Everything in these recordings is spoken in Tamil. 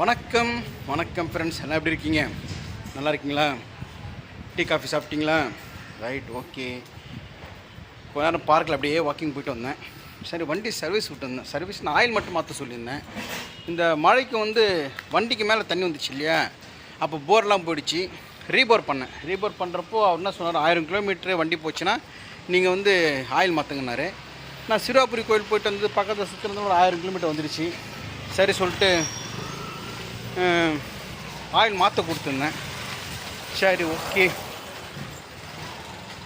வணக்கம் வணக்கம் ஃப்ரெண்ட்ஸ் எல்லாம் எப்படி இருக்கீங்க? நல்லா இருக்கீங்களா? டீ காஃபி சாப்பிட்டீங்களா? ரைட் ஓகே கொஞ்ச நேரம் பார்க்கில் அப்படியே வாக்கிங் போயிட்டு வந்தேன். சரி வண்டி சர்வீஸ் விட்டு வந்தேன். சர்வீஸ் நான் ஆயில் மட்டும் மாற்ற சொல்லியிருந்தேன். இந்த மழைக்கு வந்து வண்டிக்கு மேலே தண்ணி வந்துச்சு இல்லையா? அப்போ போர்லாம் போயிடுச்சு. ரீபோர் பண்ணேன். ரீபோர் பண்ணுறப்போ அவர் என்ன சொன்னார்? ஆயிரம் கிலோமீட்டர் வண்டி போச்சுன்னா நீங்கள் வந்து ஆயில் மாற்றுங்கன்னாரு நான் சிறுவாபுரி கோயில் போயிட்டு வந்து பக்கத்தில் சுற்றுறது ஒரு ஆயிரம் கிலோமீட்டர் வந்துடுச்சு சரி சொல்லிட்டு ஆயில் மாற்ற கொடுத்துருந்தேன் சரி ஓகே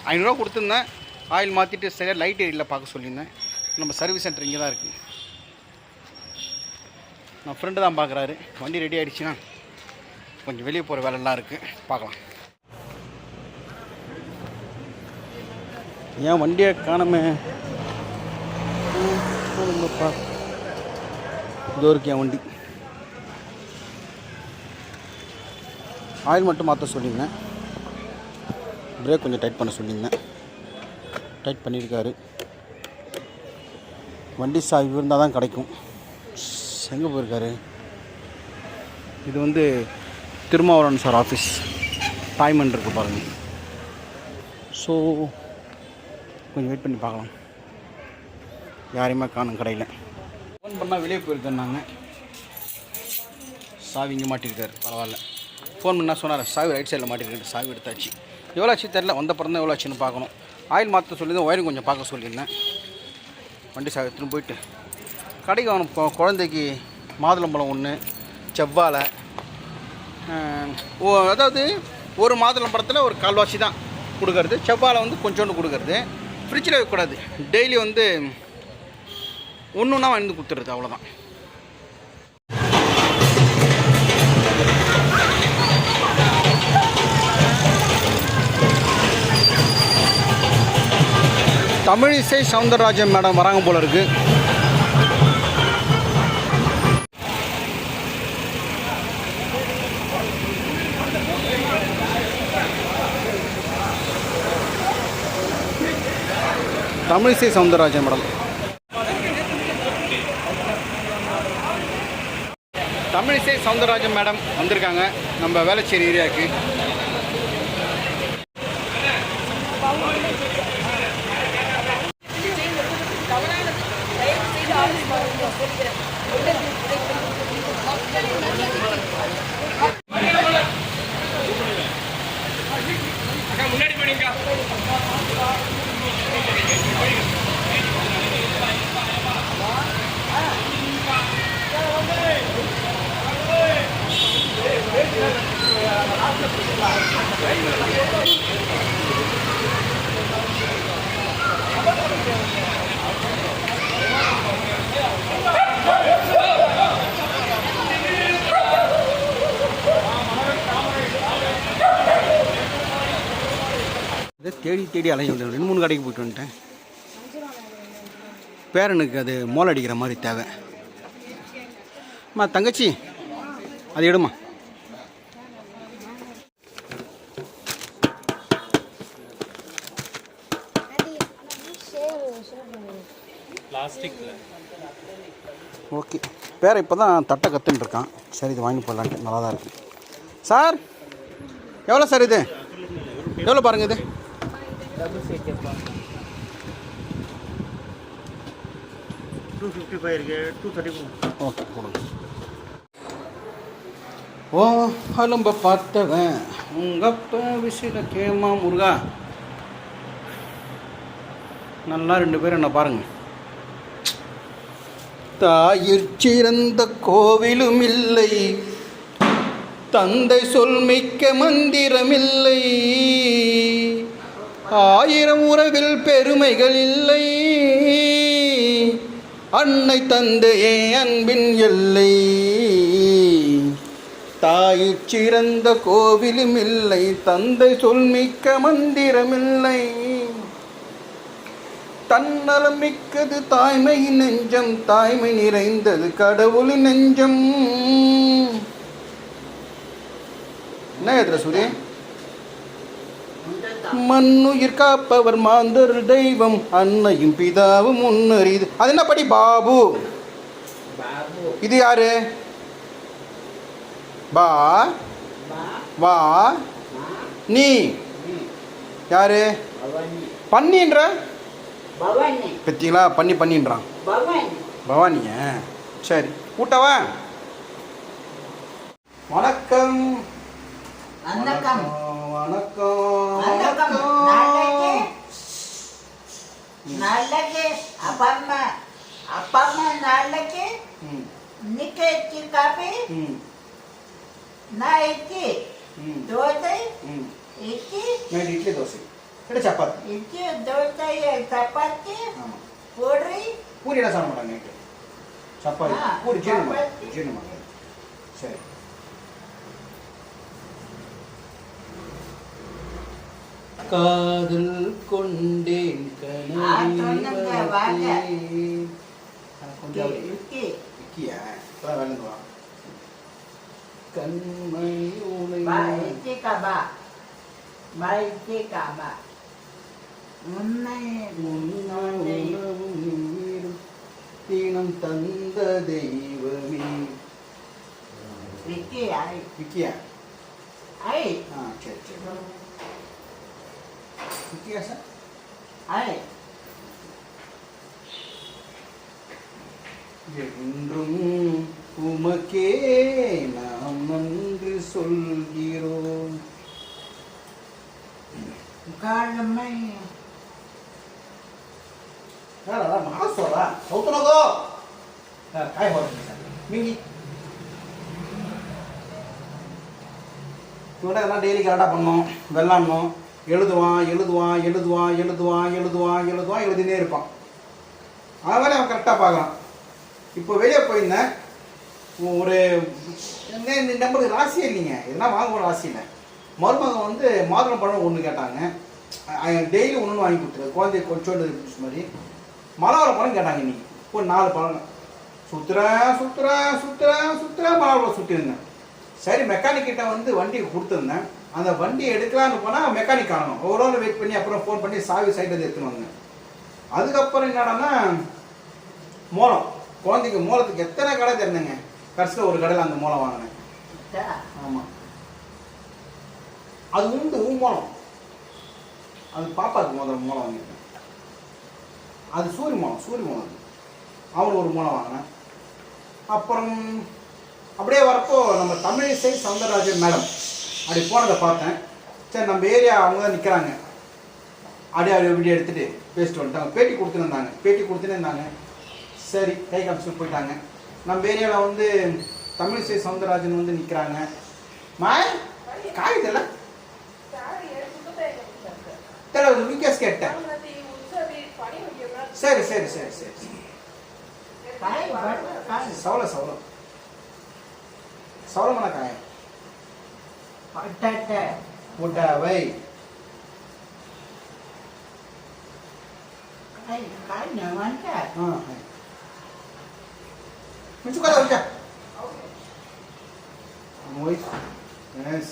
ஐநூறுரூவா கொடுத்துருந்தேன் ஆயில் மாற்றிட்டு சரியாக லைட் ஏரியில் பார்க்க சொல்லியிருந்தேன் நம்ம சர்வீஸ் சென்டர் இங்கே தான் இருக்குது நான் ஃப்ரெண்டு தான் பார்க்குறாரு வண்டி ரெடி ஆகிடுச்சுன்னா கொஞ்சம் வெளியே போகிற வேலைலாம் இருக்குது பார்க்கலாம் ஏன் வண்டியை காணமே இதோ இருக்கு என் வண்டி ஆயில் மட்டும் மாற்ற சொல்லியிருந்தேன். பிரேக் கொஞ்சம் டைட் பண்ண சொல்லியிருந்தேன். டைட் பண்ணியிருக்காரு. வண்டி சாவி இருந்தால் தான் கிடைக்கும். எங்கே போயிருக்காரு? இது வந்து திருமாவளவன் சார் ஆஃபீஸ் டைமண்ட் இருக்கு பாருங்கள் ஸோ கொஞ்சம் வெயிட் பண்ணி பார்க்கலாம். யாரையுமே காணும் கடையில். ஃபோன் பண்ணால் வெளியே போயிருக்கேன்னாங்க. நாங்கள் சாவிங்க மாட்டிருக்காரு பரவாயில்ல. ஃபோன் பண்ணால் சொன்னார் சாவி ரைட் சைடில் மாட்டிருக்கு சாவி எடுத்தாச்சு. எவ்வளோ ஆச்சு தெரில வந்த பிறந்த எவ்வளோ ஆச்சுன்னு பார்க்கணும். ஆயில் மாற்ற சொல்லியிருந்தேன் ஒயரிங் கொஞ்சம் பார்க்க சொல்லியிருந்தேன். வண்டி சாவி எடுத்துன்னு போயிட்டு. கடைக்கு அவனுக்கு குழந்தைக்கு மாதுளம்பழம் ஒன்று செவ்வாழை ஓ அதாவது ஒரு மாதுளம்பழத்தில் ஒரு கால்வாசி தான் கொடுக்கறது. செவ்வாழை வந்து கொஞ்சோண்டு கொடுக்கறது. ஃப்ரிட்ஜில் வைக்கக்கூடாது. டெய்லி வந்து ஒன்று ஒன்றா வாங்கி கொடுத்துருது அவ்வளோதான் தமிழிசை சவுந்தரராஜன் மேடம் வராங்க போல இருக்கு. தமிழிசை சவுந்தரராஜன் மேடம். தமிழிசை சவுந்தரராஜன் மேடம் வந்திருக்காங்க. நம்ம வேளச்சேரி ஏரியாவுக்கு. இதை தேடி தேடி அலைய முடியும் ரெண்டு மூணு கடைக்கு போயிட்டு வந்துட்டேன். பேரனுக்கு அது மோல் அடிக்கிற மாதிரி தேவை. அம்மா தங்கச்சி அது எடுமா ஓகே. பேரை இப்போ தான் தட்டை கற்றுன்னு இருக்கான். சரி இது வாங்கி போடலான்ட்டு நல்லா தான் இருக்கு. சார் எவ்வளோ சார் இது? எவ்வளோ பாருங்கள் இது? டூ ஃபிஃப்டி ஃபைவ் இருக்கு. டூ தேர்ட்டி ஓகே கொடுங்க ஓ அலும்ப பார்த்தவன். உங்கப்ப விசில கேமா முருகா. நல்லா ரெண்டு பேரும் என்ன பாருங்க. தாயிற் சிறந்த கோவிலும் இல்லை. தந்தை சொல் மிக்க மந்திரமில்லை. ஆயிரம் உறவில் பெருமைகள் இல்லை. அன்னை தந்தையே அன்பின் எல்லை. தாய் சிறந்த கோவிலும் இல்லை. தந்தை சொல் மிக்க மந்திரமில்லை தன்னலம் மிக்கது தாய்மை நெஞ்சம். தாய்மை நிறைந்தது கடவுளின் நெஞ்சம். என்ன எதிர மண்ணுயிர் காப்பவர் மாந்தர் தெய்வம் அன்னையும் பிதாவும் முன்னறிது. அது என்ன படி? பாபு. இது யாரு? பா. வா. நீ. யாரு? பண்ணின்ற பத்திங்களா? பண்ணி பண்ணின்றான் பவானி. பவானிய? சரி. கூட்டவா வணக்கம். வணக்கம். வணக்கம். வணக்கம். நாளைக்கு நாளைக்கு அப்பா அம்மா அப்பா அம்மா நாளைக்கு ம். இன்னைக்கு இட்லி காபி. ம். நான் இட்லி ம். தோசை. ம். இட்லி. நைட் இட்லி தோசை. இல்லை சப்பாத்தி. இட்லி தோசை சப்பாத்தி ஆமாம் பூரி. பூரியெல்லாம் சாப்பிட மாட்டாங்க நைட்டு. சப்பாத்தி. ஆ, பூரி ஜீரணமா? பா இட்லி காபா உன்னை உன்னால் உணவும் நீரும் தீனம் தந்த தெய்வமே இட்லி ஐ விக்கியா ஐ ஆ சரி சரி சார் ஐ என்றும் உமக்கே நாம் நன்றி சொல்கிறோம். காலமை மகாசோரா சௌத்தனகோ காய் போடுங்க மிங்கி இவன்ட எல்லாம் டெய்லி கரெக்டாக பண்ணோம் வெள்ளாடணும் எழுதுவான் எழுதுவான் எழுதுவான் எழுதுவான் எழுதுவான் எழுதுவான் எழுதினே இருப்பான். அவன் அவன் கரெக்டாக பார்க்கலாம் இப்போ வெளியே போயிருந்தேன். ஒரு என்ன நம்மளுக்கு ராசியே இல்லைங்க. எதுனா வாங்க ராசி இல்லை மருமகன் வந்து மாதுளம் பழம் ஒன்று கேட்டாங்க. டெய்லி ஒன்று வாங்கி கொடுத்துரு. குழந்தைய கொஞ்சோண்டு மாதிரி. மலவர பழம் கேட்டாங்க இன்னைக்கு. ஒரு நாலு பழம். சுற்றுறேன் சுற்றுறேன் சுற்றுறேன் சுற்றுறேன் மலவரம் சுற்றிருந்தேன் சரி மெக்கானிக்கிட்ட வந்து வண்டி கொடுத்துருந்தேன். அந்த வண்டி எடுக்கலான்னு போனால் மெக்கானிக் ஒரு நாள் வெயிட் பண்ணி அப்புறம் ஃபோன் பண்ணி சாவி சைட்டில் எடுத்துன்னு அதுக்கப்புறம் என்னடான்னா மோளம். குழந்தைக்கு மோளத்துக்கு எத்தனை கடை திறந்தேங்க கடைசியில் ஒரு கடையில் அந்த மோளம் வாங்கினேன். ஆமாம் அது உண்டு மூலம் அது பாப்பாவுக்கு முதல்ல மூலம் வாங்கியிருக்கேன். அது சூரிய மூலம் சூரிய மூலம் அது. அவனுக்கு ஒரு மூலம் வாங்கினேன். அப்புறம் அப்படியே வரப்போ நம்ம தமிழிசை சவுந்தரராஜன் மேடம். அப்படி போனதை பார்த்தேன். சரி நம்ம ஏரியா அவங்க தான் நிற்கிறாங்க அப்படியே அப்படியே வீடியோ எடுத்துகிட்டு பேசிட்டு வந்துட்டாங்க. பேட்டி கொடுத்துருந்தாங்க பேட்டி கொடுத்துட்டு இருந்தாங்க. சரி கை காமிச்சு போயிட்டாங்க. நம்ம ஏரியாவில் வந்து தமிழிசை சவுந்தரராஜன் வந்து நிற்கிறாங்க மாய் காயுதல்ல தெரியல? விகேஸ் கேட்டேன். சரி சரி சரி சரி. சரி. காய். பட்டு காய்? பட்டாட்டை ஆ மிச்சுக்காத வச்சா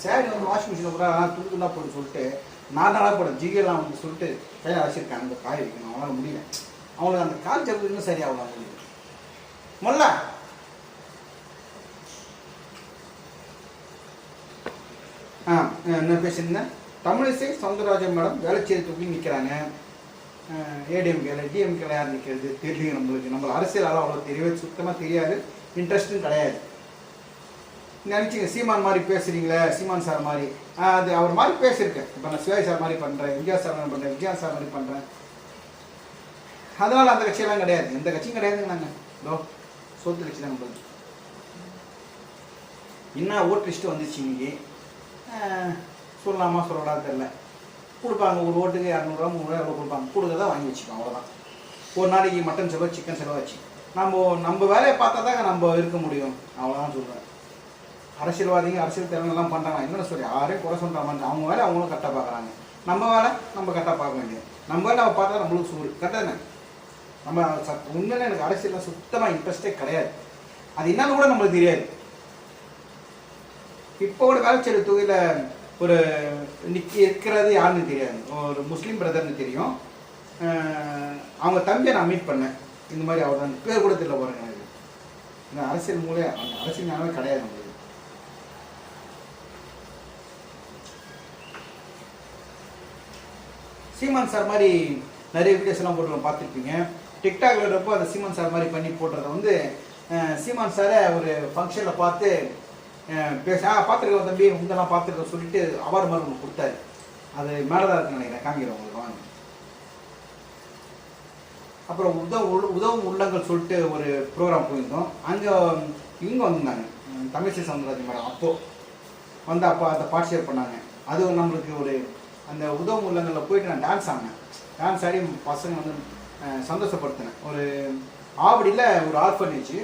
சேரி வந்து வாஷிங் மிஷினில் கூட போட்டு சொல்லிட்டு நான் நாளாக போட ஜிகெல்லாம் வந்து சொல்லிட்டு கையில் அரைச்சிருக்கேன். அந்த காய வைக்கணும். அவனால் முடியல. அவங்களுக்கு அந்த கால் ஜப்பு இன்னும் சரியாகலாம் அவங்களுக்கு முல்ல ஆ என்ன பேசியிருந்தேன்? தமிழிசை சவுந்தரராஜன் மேடம் வேலைச்சேரி தூக்கி நிற்கிறாங்க ஏடிஎம்கேல டிஎம்கேல யார் நிற்கிறது தெரியல நம்மளுக்கு. நம்ம அரசியலால் அவ்வளோ தெரியவே சுத்தமாக தெரியாது. இன்ட்ரெஸ்ட்டும் கிடையாது. நினச்சிங்க சீமான் மாதிரி பேசுகிறீங்களே சீமான் சார் மாதிரி. அது அவர் மாதிரி பேசியிருக்கேன். இப்போ நான் சிவாஜி சார் மாதிரி பண்ணுறேன் எம்ஜிஆர் சார் மாதிரி பண்ணுறேன் விஜயா சார் மாதிரி பண்ணுறேன் அதனால் அந்த கட்சியெல்லாம் கிடையாது. எந்த கட்சியும் கிடையாதுங்க நாங்கள் இதோ சோத்து கட்சி தான் நம்மளுக்கு என்ன ஓட்டு லிஸ்ட்டு வந்துச்சு இங்கே. சொல்லலாமா சொல்லலாம் தெரில. கொடுப்பாங்க ஒரு ஓட்டுக்கு இரநூறுவா முந்நூறுவா எவ்வளோ கொடுப்பாங்க. கொடுக்கறதா வாங்கி வச்சுக்கோங்க அவ்வளோதான் ஒரு நாளைக்கு மட்டன் செலவு சிக்கன் செலவாச்சு நம்ம நம்ம வேலையை பார்த்தா தாங்க நம்ம இருக்க முடியும். அவ்வளோதான் சொல்கிறேன் அரசியல்வாதிங்க அரசியல் திறனெல்லாம் பண்ணுறாங்க என்னென்ன சொல்லி யாரையும் குறை சொல்கிற மாதிரி அவங்க வேலை அவங்களும் கரெக்டாக பார்க்குறாங்க. நம்ம வேலை நம்ம கரெக்டாக பார்க்க வேண்டியது. நம்ம வேலை நம்ம பார்த்தா நம்மளுக்கு சூடு கரெக்டாக தானே? நம்ம சத் உண்மையில எனக்கு அரசியலில் சுத்தமாக இன்ட்ரெஸ்டே கிடையாது. அது என்னன்னு கூட நம்மளுக்கு தெரியாது. இப்போ கூட வேலை செய்கிற தொகையில் ஒரு நிற்கி இருக்கிறது யாருன்னு தெரியாது. ஒரு முஸ்லீம் பிரதர்னு தெரியும். அவங்க தம்பியை நான் மீட் பண்ணேன். இந்த மாதிரி அவர் தான். பேர் கூட தெரியல போகிறேன் எனக்கு. இந்த அரசியல் மூலையே அந்த அரசியல் ஞானமே கிடையாது நம்மளுக்கு சீமான் சார் மாதிரி நிறைய வீடியோஸ்லாம் போட்டு பார்த்துருப்பீங்க. டிக்டாக்ல இருப்போ அந்த சீமான் சார் மாதிரி பண்ணி போடுறத வந்து சீமான் சாரை ஒரு ஃபங்க்ஷனில் பார்த்து பேச ஆ பார்த்துருக்கோம் தம்பி உங்கெல்லாம் பார்த்துருக்கோம் சொல்லிட்டு அவார்டு மாதிரி ஒன்று கொடுத்தாரு. அது மேலே தான் இருக்குன்னு நினைக்கிறேன் காமிக்கிறேன் உங்களுக்கு வாங்க. அப்புறம் உதவு உதவும் உள்ளங்கள் சொல்லிட்டு ஒரு ப்ரோக்ராம் போயிருந்தோம். அங்கே இவங்க வந்திருந்தாங்க. உம், தமிழிசை சவுந்தரராஜன் மேடம் அப்போது வந்து அப்போ அதை ஷேர் பண்ணாங்க. அது நம்மளுக்கு ஒரு அந்த உதவும் உள்ளங்களில் போயிட்டு நான் டான்ஸ் ஆடினேன். டான்ஸ் ஆடி பசங்க வந்து சந்தோஷப்படுத்தினேன். ஒரு ஆவடியில் ஒரு ஆர்ஃபனேஜ்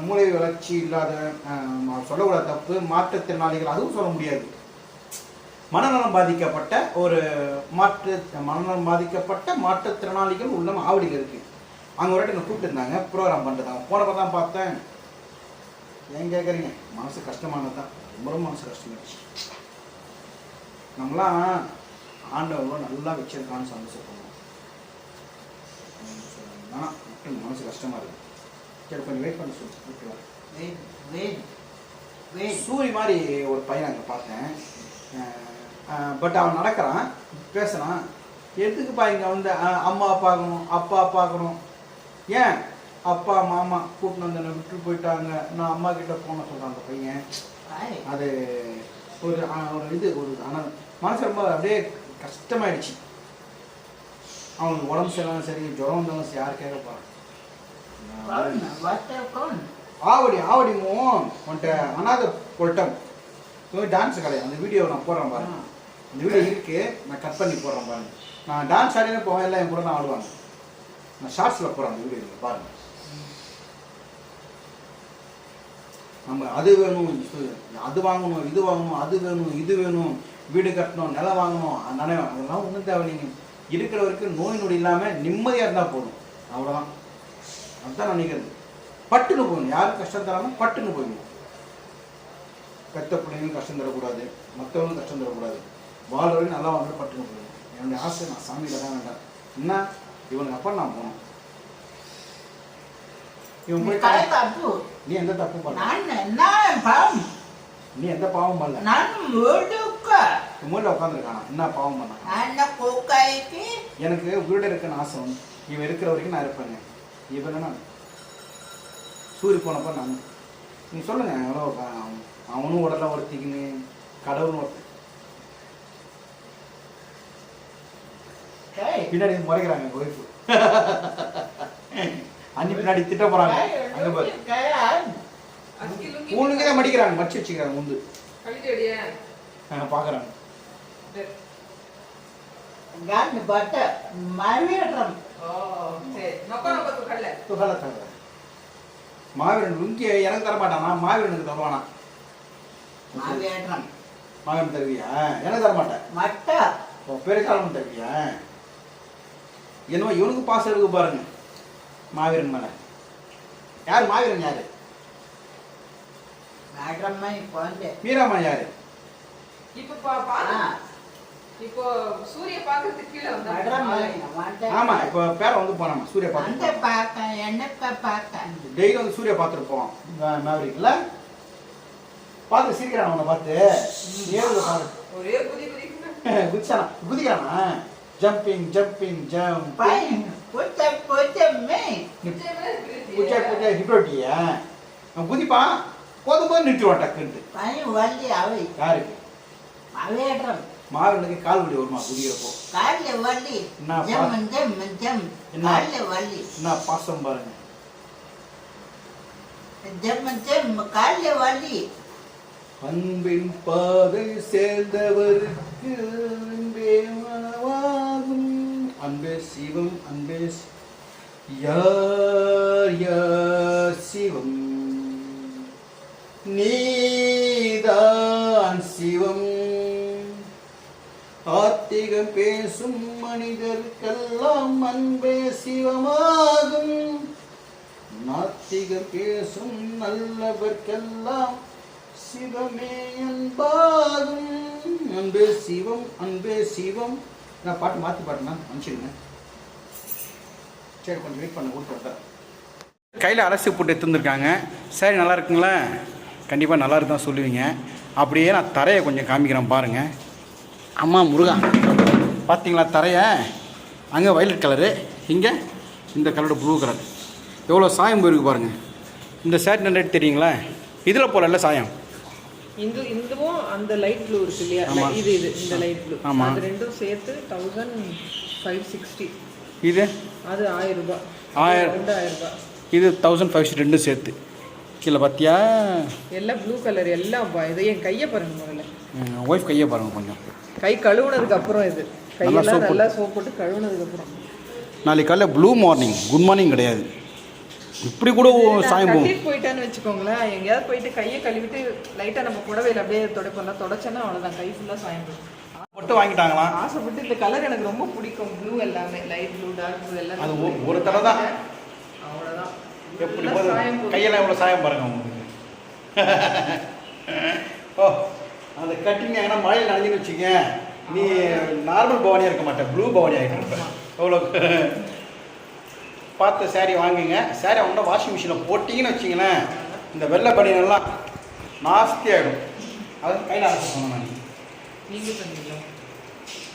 மூளை வளர்ச்சி இல்லாத அஹ், சொல்லக்கூடாத தப்பு மாற்றுத்திறனாளிகள் அதுவும் சொல்ல முடியாது. மனநலம் பாதிக்கப்பட்ட ஒரு மாற்று மனநலம் பாதிக்கப்பட்ட மாற்றுத்திறனாளிகள் உள்ள ஆவடியில் இருக்கு. அங்கே ஒரு வாட்டி கூப்பிட்டுருந்தாங்க ப்ரோக்ராம் பண்ணுறதாங்க போனப்போ தான் பார்த்தேன். ஏன் கேட்குறீங்க மனசு கஷ்டமானது தான் ரொம்ப ரொம்ப மனசு கஷ்டமாயிடுச்சு. நம்மளாம் ஆண்டவங்களும் நல்லா வச்சிருக்கான்னு சந்தோஷப்படுவோம். ஆனால் மட்டும் மனசு கஷ்டமாக இருக்குது சரி கொஞ்சம் வெயிட் பண்ணி சொல்லு ஓகேவா வெயிட் வெயிட் சூரி மாதிரி ஒரு பையன் அங்கே பார்த்தேன். பட் அவன் நடக்கிறான் பேசுகிறான் எதுக்குப்பா இங்கே வந்து அம்மா பார்க்கணும் அப்பா பார்க்கணும்? ஏன்? அப்பா மாமா கூப்பிட்டு வந்து விட்டு போயிட்டாங்க. நான் அம்மா கிட்ட போன சொல்கிறான் அந்த பையன். அது ஒரு ஒரு இது ஒரு ஆனால் மனசு ரொம்ப அப்படியே கஷ்டமாயிடுச்சு. அவனுக்கு உடம்பு சரியில்லாமல் சரி ஜுரம் வந்தவங்க யார் கேட்க ஆவடி ஆவடி மோ உன்ட்ட அனாத கொல்ட்டம் டான்ஸ் கலை அந்த வீடியோ நான் போடுறேன் பாருங்க. அந்த வீடியோ இருக்கு நான் கட் பண்ணி போடுறேன் பாருங்க. நான் டான்ஸ் ஆடினே போவேன் எல்லாம் என் கூட தான் ஆடுவாங்க. நான் ஷார்ட்ஸில் போடுறேன் அந்த வீடியோ பாருங்க. நம்ம அது வேணும் அது வாங்கணும் இது வாங்கணும் அது வேணும் இது வேணும். வீடு கட்டணும் நிலம் வாங்கணும் நினைவு அதெல்லாம் ஒன்றும் தேவை நீங்கள் இருக்கிற வரைக்கும் நோய் நொடி இல்லாமல் நிம்மதியாக இருந்தால் போதும். அவ்வளோதான் அதுதான் நினைக்கிறது பட்டுன்னு போகணும். யாரும் கஷ்டம் தராமல் பட்டுன்னு போயிடணும். பெத்த பிள்ளைங்களும் கஷ்டம் தரக்கூடாது. மற்றவங்களும் கஷ்டம் தரக்கூடாது. வாழ்றவங்க நல்லா வாழ்ற பட்டுன்னு போயிடணும். என்னுடைய ஆசை நான் சாமியில் தான் வேண்டாம். என்ன? இவனுக்கு அப்பா நான் போனோம் இவன் போய் நீ எந்த தப்பு பண்ண நீ எந்த பாவம் பண்ணல. நான் மூளை உட்காந்துருக்கானா என்ன பாவம் பண்ண எனக்கு உயிரோட இருக்கணும்னு ஆசை. இவன் இருக்கிற வரைக்கும் நான் இருப்பேங்க இவனா சூரிய போனப்ப நான் நீங்கள் சொல்லுங்க எவ்வளோ அவனும் உடல ஒருத்திக்கின்னு கடவுளும் ஒருத்தன். பின்னாடி முறைக்கிறாங்க ஒய்ஃபு அண்ணி பின்னாடி திட்ட போறாங்க. அங்க பாரு. உனக்கு மடிக்கிறாங்க மடிச்சு வச்சுக்கிறாங்க முந்து. பாக்குறாங்க. பட்டை மறுவேற்றம் துகள தவிர மாவீரன் இங்கே இறங்க தர மாட்டானா. மாவீரனுக்கு தருவானா மாவீரன் தருவியா? எனக்கு தர மாட்டேன். மட்டா? பெருக்காலம் தருவியா? என்னவோ இவனுக்கு பாசம் இருக்கு பாருங்க. மாவீரன் மேல. யார்? மாவீரன் யாரு? வீராமன் யாரு? இப்ப பாப்பா இப்போ சூரிய பாக்குறதுக்கு கீழே மேடம்மை வந்தா ஆமா இப்போ பேரை வந்து போனாமா சூர்யா அந்த பார்த்து பார்க்க என்னப்ப பார்க்க டெய்லி வந்து சூர்யா பார்த்துருப்போம் மேவரிக்ல பார்த்து சிரிக்கிறான் அவனை பார்த்து. பாரு. ஒரே குதி குதிச்சானா? குதிக்கிறானா? ஜம்பிங் ஜம்பிங் ஜம்ப் புத்த புத்த மே. பூச்சா பூச்சா ஹிப்ரோட்டியா அவன் குதிப்பான். போதும் போது நிறுத்திடுவான் டக்குன்ட்டு பையன் வள்ளி அவை. யாருக்கு? மாவேற்றம் மாவீரனுக்கு கால் வலி வருமா? குதிக்கிறப்போ காலில் வள்ளி என்ன? காலில் வள்ளி என்ன பாசம் பாருங்க. ஜம் ஜம். காலில் வள்ளி அன்பின் பாதை சேர்ந்தவருக்கு அன்பே மனவாகும் அன்பே சிவம் அன்பே யார் யார் சிவம்? நீதான் சிவம். ஆத்திகம் பேசும் மனிதர்க்கெல்லாம் அன்பே சிவமாகும். நாத்திகம் பேசும் நல்லவர்க்கெல்லாம் சிவமே அன்பாகும் அன்பே சிவம் அன்பே சிவம். நான் பாட்டு மாற்றி பாட்டுனா அனுப்பிச்சிடுங்க. சரி கொஞ்சம் வெயிட் பண்ண கொடுத்து கையில் அலசி போட்டு எடுத்துருந்துருக்காங்க சரி நல்லா இருக்குங்களா? கண்டிப்பாக நல்லா இருக்குதான் சொல்லுவீங்க. அப்படியே நான் தரையை கொஞ்சம் காமிக்கிறேன் பாருங்கள் அம்மா முருகா. பார்த்தீங்களா தரைய? அங்கே வயலட் கலரு இங்கே இந்த கலரோட ப்ளூ கலர் எவ்வளோ சாயம் போயிருக்கு பாருங்கள் இந்த ஷர்ட் ரேட் தெரியுங்களா? இதில் போடல சாயம். இந்த இதுவும் அந்த லைட் ப்ளூ இருக்கு இல்லையா. இது இது இந்த லைட் ப்ளூ ஆமா. அது ரெண்டும் சேர்த்து தௌசண்ட் ஃபைவ் சிக்ஸ்டி இது? அது ஆயிரம் ரூபாய். ஆயிரம். ரெண்டு ஆயிரம் ரூபாய். இது தௌசண்ட் ஃபைவ் ரெண்டும் சேர்த்து. கீழே பார்த்தியா எல்லாம் ப்ளூ கலர் எல்லாம் இது என் கையை பாருங்க முதல்ல. ஒய்ஃப் கையை பாருங்கள் கொஞ்சம். கை கழுவுனதுக்கு அப்புறம் இது. கையெல்லாம் நல்லா சோப் போட்டு கழுவுனதுக்கு அப்புறம். நாளைக்கு காலையில் ப்ளூ மார்னிங் குட் மார்னிங் கிடையாது. இப்படி கூட சாயம் போகும். போயிட்டான்னு வச்சுக்கோங்களேன். எங்கேயாவது போயிட்டு கையை கழுவிட்டு லைட்டா நம்ம புடவையில அப்படியே துடைப்போம்ல தொடச்சேன்னா அவ்வளவுதான். கை ஃபுல்லா சாயம் போயிடும் மட்டும் வாங்கிட்டாங்களாம் ஆசைப்பட்டு இந்த கலர் எனக்கு ரொம்ப பிடிக்கும். ப்ளூ எல்லாமே. லைட் ப்ளூ டார்க் ப்ளூ எல்லாமே அது ஒரு தடவை தான். அவ்வளவுதான். எப்படி. கையெல்லாம் எவ்வளோ சாயம் பாருங்க உங்களுக்கு. ஓ அந்த கட்டிங் எங்கன்னா மழையில் நனைஞ்சுன்னு வச்சுக்க நீ நார்மல் பவானியாக இருக்க மாட்டேன் ப்ளூ பவானி ஆகிட்டு எவ்வளோ பார்த்து saree வாங்குங்க. saree அவங்கள்ட்ட வாஷிங் மிஷினில் போட்டிங்கன்னு வச்சிங்களேன் இந்த வெள்ளை பனியனெல்லாம் நாஸ்தி ஆகிடும் அது கையில் அரைச்சி சொன்னேன் நான்.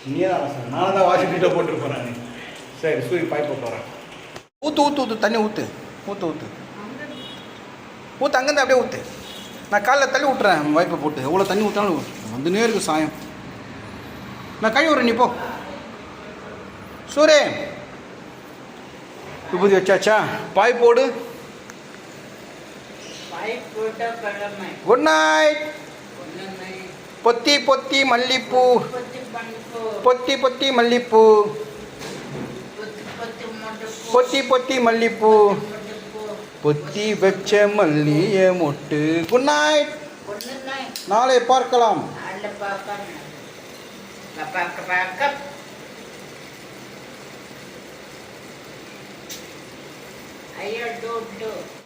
நீ தான் அரைச்ச நானும் தான் வாஷிங் மிஷினில் போட்டு போகிறேன் சரி சூரிய பாய்ப்ப போகிறேன் ஊற்று ஊற்று ஊற்று தண்ணி ஊற்று ஊற்று ஊற்று ஊற்று அங்கேருந்து அப்படியே ஊற்று நான் காலைல தள்ளி விட்றேன் வாய்ப்பை போட்டு. எவ்வளோ தண்ணி ஊற்றினாலும் வந்துனே இருக்கு சாயம். நான் கை விட்றேன் நீ போ. சூரே. விபூதி வச்சாச்சா? பாய் போடு. குட் நைட் பொத்தி பொத்தி மல்லிப்பூ. பத்தி பொத்தி மல்லிப்பூ. பொத்தி பொத்தி மல்லிப்பூ. பொத்தி வச்ச மல்லிய மொட்டு. குட் நைட் நாளை பார்க்கலாம். பார்க்க பார்க்க ஐயோ டூ டூ.